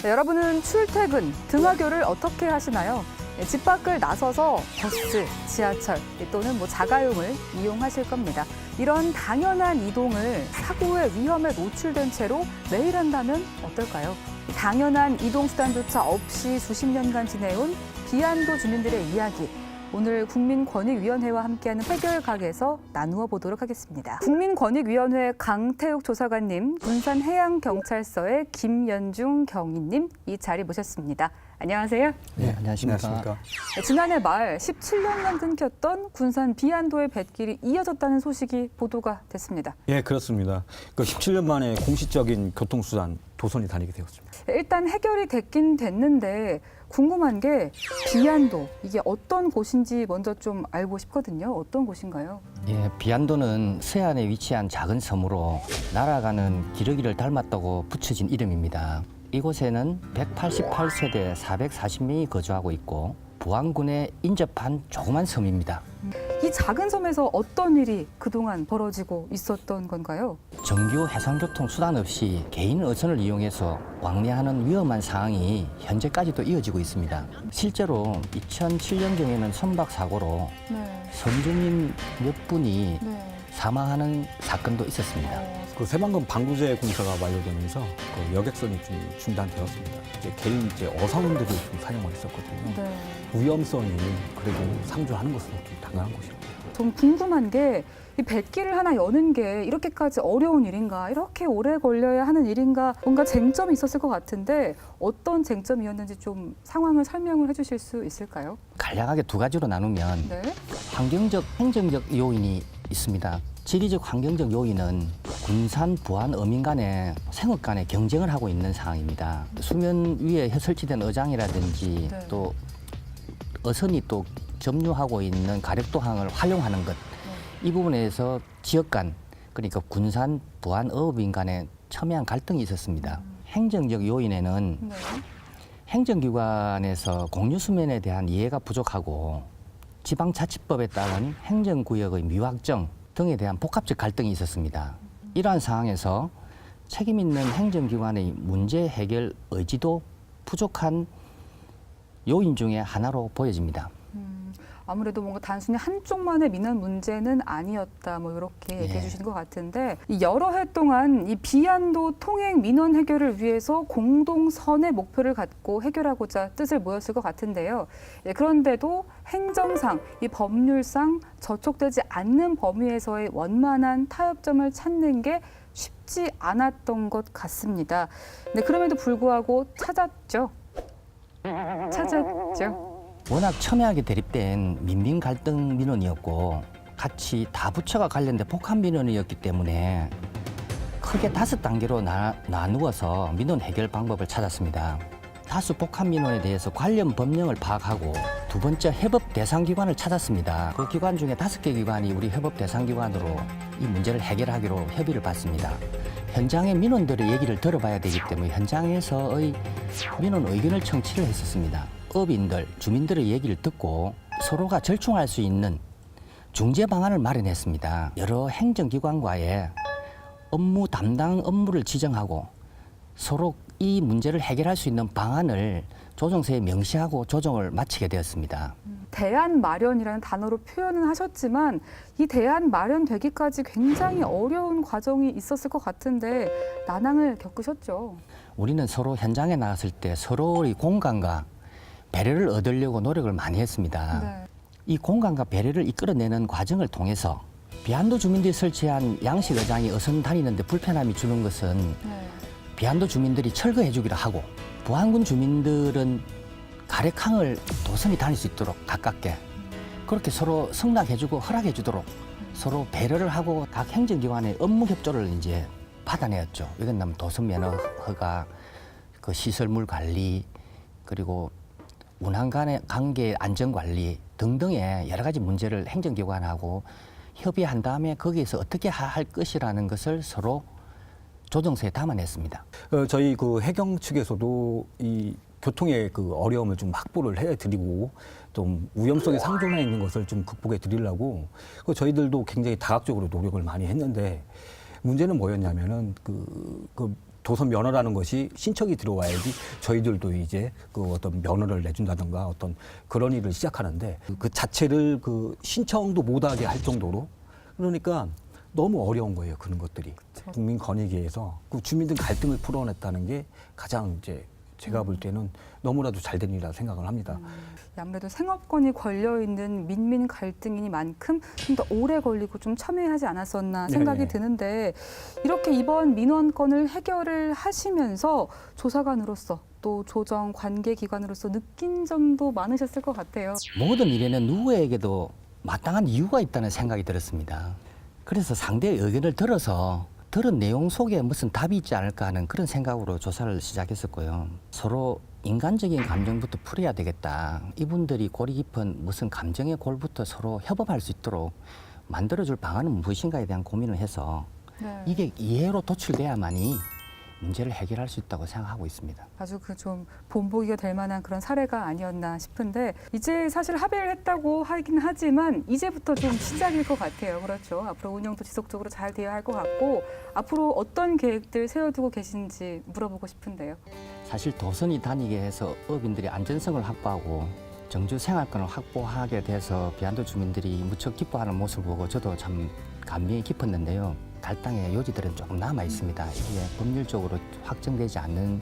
네, 여러분은 출퇴근, 등하교를 어떻게 하시나요? 네, 집 밖을 나서서 버스, 지하철 또는 뭐 자가용을 이용하실 겁니다. 이런 당연한 이동을 사고의 위험에 노출된 채로 매일 한다면 어떨까요? 당연한 이동수단조차 없이 수십 년간 지내온 비안도 주민들의 이야기. 오늘 국민권익위원회와 함께하는 해결각에서 나누어 보도록 하겠습니다. 국민권익위원회 강태욱 조사관님, 군산해양경찰서의 김연중 경위님 이 자리 모셨습니다. 안녕하세요. 네, 안녕하십니까. 네, 지난해 말 17년간 끊겼던 군산 비안도의 뱃길이 이어졌다는 소식이 보도가 됐습니다. 예, 그렇습니다. 그 17년 만에 공식적인 교통수단 도선이 다니게 되었습니다. 네, 일단 해결이 됐긴 됐는데 궁금한 게 비안도 이게 어떤 곳인지 먼저 좀 알고 싶거든요. 어떤 곳인가요? 예, 비안도는 서해안에 위치한 작은 섬으로 날아가는 기러기를 닮았다고 붙여진 이름입니다. 이곳에는 188세대 440명이 거주하고 있고 부안군에 인접한 조그만 섬입니다. 이 작은 섬에서 어떤 일이 그동안 벌어지고 있었던 건가요? 정규 해상교통 수단 없이 개인 어선을 이용해서 왕래하는 위험한 상황이 현재까지도 이어지고 있습니다. 실제로 2007년경에는 선박 사고로 네. 선주민 몇 분이 네. 사망하는 사건도 있었습니다. 어, 그 새만금 방부제 공사가 완료되면서 그 여객선이 좀 중단되었습니다. 이제 개인 이제 어선원들이 좀 사용을 했었거든요. 네. 위험성이 그래도 상주하는 것으로 좀 당연한 것이고. 좀 궁금한 게이 뱃길을 하나 여는 게 이렇게까지 어려운 일인가, 이렇게 오래 걸려야 하는 일인가, 뭔가 쟁점이 있었을 것 같은데 어떤 쟁점이었는지 좀 상황을 설명을 해주실 수 있을까요? 간략하게 두 가지로 나누면 네. 환경적, 행정적 요인이 있습니다. 지리적 환경적 요인은 군산, 부안, 어민 간의 생업 간의 경쟁을 하고 있는 상황입니다. 수면 위에 설치된 어장이라든지 네. 또 어선이 또 점유하고 있는 가력도항을 활용하는 것. 이 부분에서 지역 간, 그러니까 군산, 부안, 어업인 간의 첨예한 갈등이 있었습니다. 행정적 요인에는 네. 행정기관에서 공유수면에 대한 이해가 부족하고 지방자치법에 따른 행정구역의 미확정 등에 대한 복합적 갈등이 있었습니다. 이러한 상황에서 책임 있는 행정기관의 문제 해결 의지도 부족한 요인 중에 하나로 보여집니다. 음, 아무래도 뭔가 단순히 한쪽만의 민원 문제는 아니었다, 뭐 이렇게 예. 얘기해 주시는 것 같은데 이 여러 해 동안 이 비안도 통행 민원 해결을 위해서 공동선의 목표를 갖고 해결하고자 뜻을 모였을 것 같은데요. 예, 그런데도 행정상, 이 법률상 저촉되지 않는 범위에서의 원만한 타협점을 찾는 게 쉽지 않았던 것 같습니다. 네, 그럼에도 불구하고 찾았죠. 찾았죠. 워낙 첨예하게 대립된 민민 갈등 민원이었고 같이 다 부처가 관련된 복합 민원이었기 때문에 크게 다섯 단계로 나, 나누어서 민원 해결 방법을 찾았습니다. 다수 복합 민원에 대해서 관련 법령을 파악하고 두 번째 협업 대상 기관을 찾았습니다. 그 기관 중에 다섯 개 기관이 우리 협업 대상 기관으로 이 문제를 해결하기로 협의를 받습니다. 현장의 민원들의 얘기를 들어봐야 되기 때문에 현장에서의 민원 의견을 청취를 했었습니다. 업인들, 주민들의 얘기를 듣고 서로가 절충할 수 있는 중재 방안을 마련했습니다. 여러 행정기관과의 업무 담당 업무를 지정하고 서로 이 문제를 해결할 수 있는 방안을 조정서에 명시하고 조정을 마치게 되었습니다. 대안 마련이라는 단어로 표현은 하셨지만 이 대안 마련되기까지 굉장히 어려운 과정이 있었을 것 같은데 난항을 겪으셨죠. 우리는 서로 현장에 나갔을 때 서로의 공간과 배려를 얻으려고 노력을 많이 했습니다. 네. 이 공간과 배려를 이끌어내는 과정을 통해서 비안도 주민들이 설치한 양식 의장이 어선 다니는데 불편함이 주는 것은 네. 비안도 주민들이 철거해 주기로 하고 부안군 주민들은 가래캉을 도선이 다닐 수 있도록 가깝게 그렇게 서로 승낙해 주고 허락해 주도록 서로 배려를 하고 각 행정기관의 업무 협조를 이제 받아내었죠. 이건 도선 면허 허가, 그 시설물 관리, 그리고 운항 간의 관계 안전 관리 등등의 여러 가지 문제를 행정기관하고 협의한 다음에 거기에서 어떻게 하- 할 것이라는 것을 서로 조정서에 담아냈습니다. 어, 저희 그 해경 측에서도 이 교통의 그 어려움을 좀 확보를 해드리고 좀 위험성이 상존해 있는 것을 좀 극복해 드리려고 그 저희들도 굉장히 다각적으로 노력을 많이 했는데 문제는 뭐였냐면은 그, 그 도선 면허라는 것이 신청이 들어와야지 저희들도 이제 그 어떤 면허를 내준다든가 어떤 그런 일을 시작하는데 그 자체를 그 신청도 못하게 할 정도로 그러니까 너무 어려운 거예요 그런 것들이. 국민 권익위에서 그 주민들 갈등을 풀어냈다는 게 가장 이제 제가 볼 때는 너무나도 잘된 일이라 생각을 합니다. 아무래도 생업권이 걸려 있는 민민 갈등이니만큼 좀 더 오래 걸리고 좀 첨예하지 않았었나 생각이 네네. 드는데 이렇게 이번 민원건을 해결을 하시면서 조사관으로서 또 조정 관계 기관으로서 느낀 점도 많으셨을 것 같아요. 모든 일에는 누구에게도 마땅한 이유가 있다는 생각이 들었습니다. 그래서 상대의 의견을 들어서 들은 내용 속에 무슨 답이 있지 않을까 하는 그런 생각으로 조사를 시작했었고요. 서로 인간적인 감정부터 풀어야 되겠다. 이분들이 골이 깊은 무슨 감정의 골부터 서로 협업할 수 있도록 만들어줄 방안은 무엇인가에 대한 고민을 해서 네. 이게 이해로 도출돼야만이 문제를 해결할 수 있다고 생각하고 있습니다. 아주 그 좀 본보기가 될 만한 그런 사례가 아니었나 싶은데 이제 사실 합의를 했다고 하긴 하지만 이제부터 좀 시작일 것 같아요. 그렇죠. 앞으로 운영도 지속적으로 잘 되어야 할 것 같고 앞으로 어떤 계획들 세워두고 계신지 물어보고 싶은데요. 사실 도선이 다니게 해서 어민들이 안전성을 확보하고 정주 생활권을 확보하게 돼서 비안도 주민들이 무척 기뻐하는 모습을 보고 저도 참 감명이 깊었는데요. 달당의 요지들은 조금 남아 있습니다. 이게 법률적으로 확정되지 않는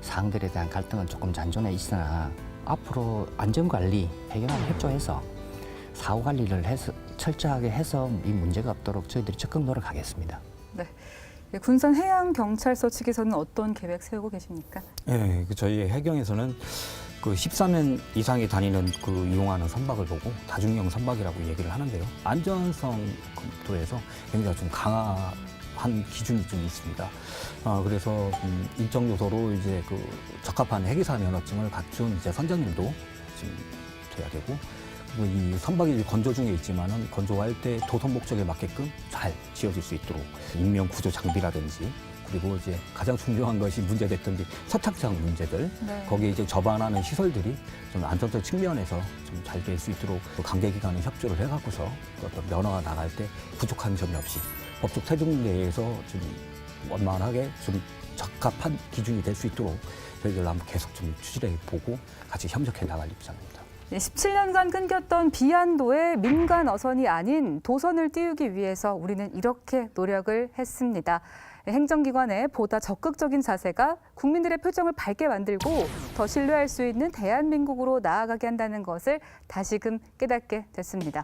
사항들에 대한 갈등은 조금 잔존해 있으나 앞으로 안전관리, 해결하고 협조해서 사후 관리를 해서 철저하게 해서 이 문제가 없도록 저희들이 적극 노력하겠습니다. 예, 군산 해양 경찰서 측에서는 어떤 계획 세우고 계십니까? 예, 그 저희 해경에서는 그 14년 이상이 다니는 그 이용하는 선박을 보고 다중형 선박이라고 얘기를 하는데요. 안전성 검토에서 굉장히 좀 강한 기준이 좀 있습니다. 어, 그래서 음, 일정 요소로 이제 그 적합한 해기사 면허증을 갖춘 이제 선장님도 지금 돼야 되고 그리고 이 선박이 건조 중에 있지만은 건조할 때 도선 목적에 맞게끔 잘 지어질 수 있도록 인명 구조 장비라든지 그리고 이제 가장 중요한 것이 문제됐던 게 서착장 문제들 네. 거기에 이제 접안하는 시설들이 좀 안전적 측면에서 좀 잘 될 수 있도록 그 관계기관에 협조를 해갖고서 그 어떤 면허가 나갈 때 부족한 점이 없이 법적 태중 내에서 좀 원만하게 좀 적합한 기준이 될 수 있도록 저희들 한번 계속 좀 추진해 보고 같이 협력해 나갈 입장입니다. 네, 17년간 끊겼던 비안도의 민간 어선이 아닌 도선을 띄우기 위해서 우리는 이렇게 노력을 했습니다. 행정기관의 보다 적극적인 자세가 국민들의 표정을 밝게 만들고 더 신뢰할 수 있는 대한민국으로 나아가게 한다는 것을 다시금 깨닫게 됐습니다.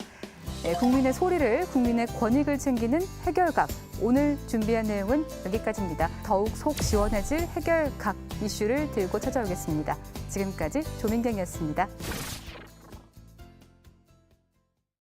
네, 국민의 소리를, 국민의 권익을 챙기는 해결각. 오늘 준비한 내용은 여기까지입니다. 더욱 속 시원해질 해결각 이슈를 들고 찾아오겠습니다. 지금까지 조민경이었습니다.